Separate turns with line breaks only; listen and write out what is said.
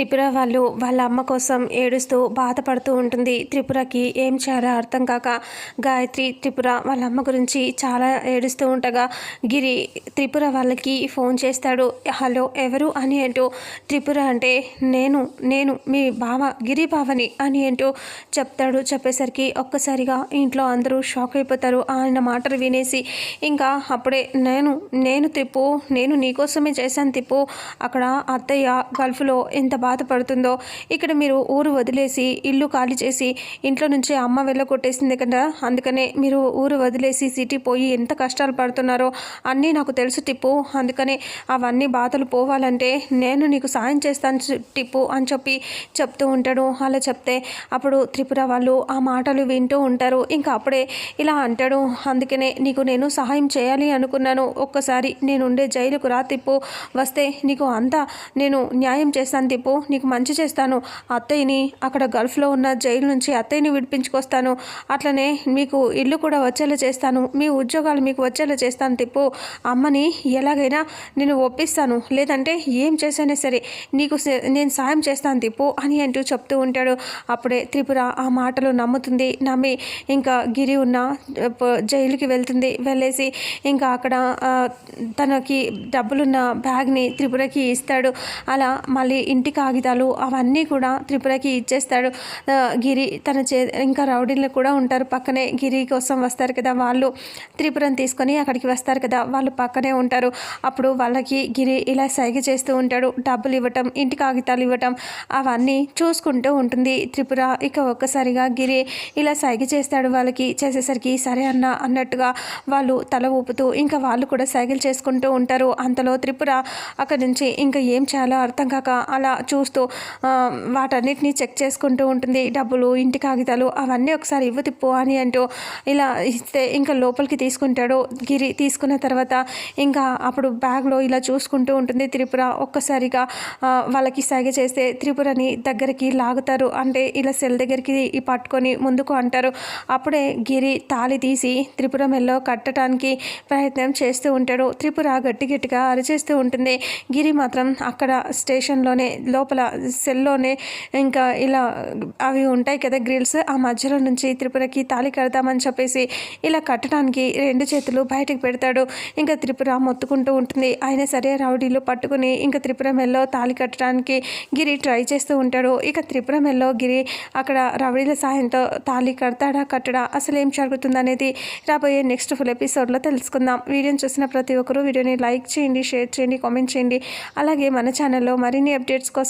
త్రిపుర వాళ్ళు వాళ్ళ అమ్మ కోసం ఏడుస్తూ బాధపడుతూ ఉంటుంది. త్రిపురకి ఏం చేయాలో అర్థం కాక గాయత్రి త్రిపుర వాళ్ళ అమ్మ గురించి చాలా ఏడుస్తూ ఉండగా గిరి త్రిపుర వాళ్ళకి ఫోన్ చేస్తాడు. హలో ఎవరు? అని అంటూ త్రిపుర అంటే నేను నేను మీ బావ గిరి బావని అని అంటూ చెప్తాడు. చెప్పేసరికి ఒక్కసారిగా ఇంట్లో అందరూ షాక్ అయిపోతారు. ఆయన మాటలు వినేసి ఇంకా అప్పుడే నేను నేను తిప్పు నేను నీకోసమే చేశాను తిప్పు. అక్కడ అత్తయ్య గల్ఫ్లో ఎంత బాగా బాధపడుతుందో ఇక్కడ మీరు ఊరు వదిలేసి ఇల్లు ఖాళీ చేసి ఇంట్లో నుంచి అమ్మ వెళ్ళగొట్టేసింది కదా? అందుకనే మీరు ఊరు వదిలేసి సిటీ పోయి ఎంత కష్టాలు పడుతున్నారో అన్నీ నాకు తెలుసు టిప్పు. అందుకనే అవన్నీ బాధలు పోవాలంటే నేను నీకు సాయం చేస్తాను టిప్పు అని చెప్పి చెప్తూ ఉంటాడు. అలా చెప్తే అప్పుడు త్రిపుర వాళ్ళు ఆ మాటలు వింటూ ఉంటారు. ఇంకా అప్పుడే ఇలా అంటాడు. అందుకనే నీకు నేను సహాయం చేయాలి అనుకున్నాను. ఒక్కసారి నేనుండే జైలుకు రా తిప్పు వస్తే నీకు అంతా నేను న్యాయం చేస్తాను తిప్పు నీకు మంచి చేస్తాను. అత్తయ్యని అక్కడ గల్ఫ్లో ఉన్న జైలు నుంచి అత్తయ్యని విడిపించుకొస్తాను. అట్లనే మీకు ఇల్లు కూడా వచ్చేలా చేస్తాను. మీ ఉద్యోగాలు మీకు వచ్చేలా చేస్తాను తిప్పు. అమ్మని ఎలాగైనా నేను ఒప్పిస్తాను. లేదంటే ఏం చేసైనా సరే నీకు నేను సాయం చేస్తాను తిప్పు అని అంటూ చెప్తూ ఉంటాడు. అప్పుడే త్రిపుర ఆ మాటలు నమ్ముతుంది. నమ్మి ఇంకా గిరి ఉన్న జైలుకి వెళ్తుంది. వెళ్ళేసి ఇంకా అక్కడ తనకి డబ్బులున్న బ్యాగ్ని త్రిపురకి ఇస్తాడు. అలా మళ్ళీ ఇంటికి కాగితాలు అవన్నీ కూడా త్రిపురకి ఇచ్చేస్తాడు. గిరి తన చే ఇంకా రౌడీలు కూడా ఉంటారు. పక్కనే గిరి కోసం వస్తారు కదా. వాళ్ళు త్రిపురను తీసుకొని అక్కడికి వస్తారు కదా. వాళ్ళు పక్కనే ఉంటారు. అప్పుడు వాళ్ళకి గిరి ఇలా సైగ చేస్తూ ఉంటాడు. డబ్బులు ఇవ్వటం ఇంటి కాగితాలు ఇవ్వటం అవన్నీ చూసుకుంటూ ఉంటుంది. త్రిపుర ఇక ఒక్కసారిగా గిరి ఇలా సైగ చేస్తాడు వాళ్ళకి. చేసేసరికి సరే అన్న అన్నట్టుగా వాళ్ళు తల ఊపుతూ ఇంకా వాళ్ళు కూడా సైకిల్ చేసుకుంటూ ఉంటారు. అంతలో త్రిపుర అక్కడి నుంచి ఇంకా ఏం చేయాలో అర్థం కాక అలా చూస్తూ వాటన్నిటిని చెక్ చేసుకుంటూ ఉంటుంది. డబ్బులు ఇంటి కాగితాలు అవన్నీ ఒకసారి ఇవ్వు తిప్పు అని అంటూ ఇలా ఇస్తే ఇంకా లోపలికి తీసుకుంటాడు. గిరి తీసుకున్న తర్వాత ఇంకా అప్పుడు బ్యాగ్లో ఇలా చూసుకుంటూ ఉంటుంది. త్రిపుర ఒక్కసారిగా వాళ్ళకి సైగ చేస్తే త్రిపురని దగ్గరికి లాగుతారు. అంటే ఇలా సెల్ దగ్గరికి పట్టుకొని ముందుకు అంటారు. అప్పుడే గిరి తాళి తీసి త్రిపుర మెల్లో కట్టడానికి ప్రయత్నం చేస్తూ ఉంటాడు. త్రిపుర గట్టి గట్టిగా అరిచేస్తూ ఉంటుంది. గిరి మాత్రం అక్కడ స్టేషన్లోనే లోపల సెల్లోనే ఇంకా ఇలా అవి ఉంటాయి కదా గ్రిల్స్ ఆ మధ్యలో నుంచి త్రిపురకి తాళి కడతామని చెప్పేసి ఇలా కట్టడానికి రెండు చేతులు బయటకు పెడతాడు. ఇంకా త్రిపుర మొత్తుకుంటూ ఉంటుంది. ఆయన సరే రౌడీలు పట్టుకుని ఇంకా త్రిపుర మెల్లో తాళి కట్టడానికి గిరి ట్రై చేస్తూ ఉంటాడు. ఇక త్రిపుర మెల్లో గిరి అక్కడ రౌడీల సాయంతో తాళి కడతాడా కట్టడా అసలు ఏం జరుగుతుందనేది రాబోయే నెక్స్ట్ ఫుల్ ఎపిసోడ్లో తెలుసుకుందాం. వీడియోని చూసిన ప్రతి ఒక్కరూ వీడియోని లైక్ చేయండి షేర్ చేయండి కామెంట్ చేయండి. అలాగే మన ఛానల్లో మరిన్ని అప్డేట్స్ కోసం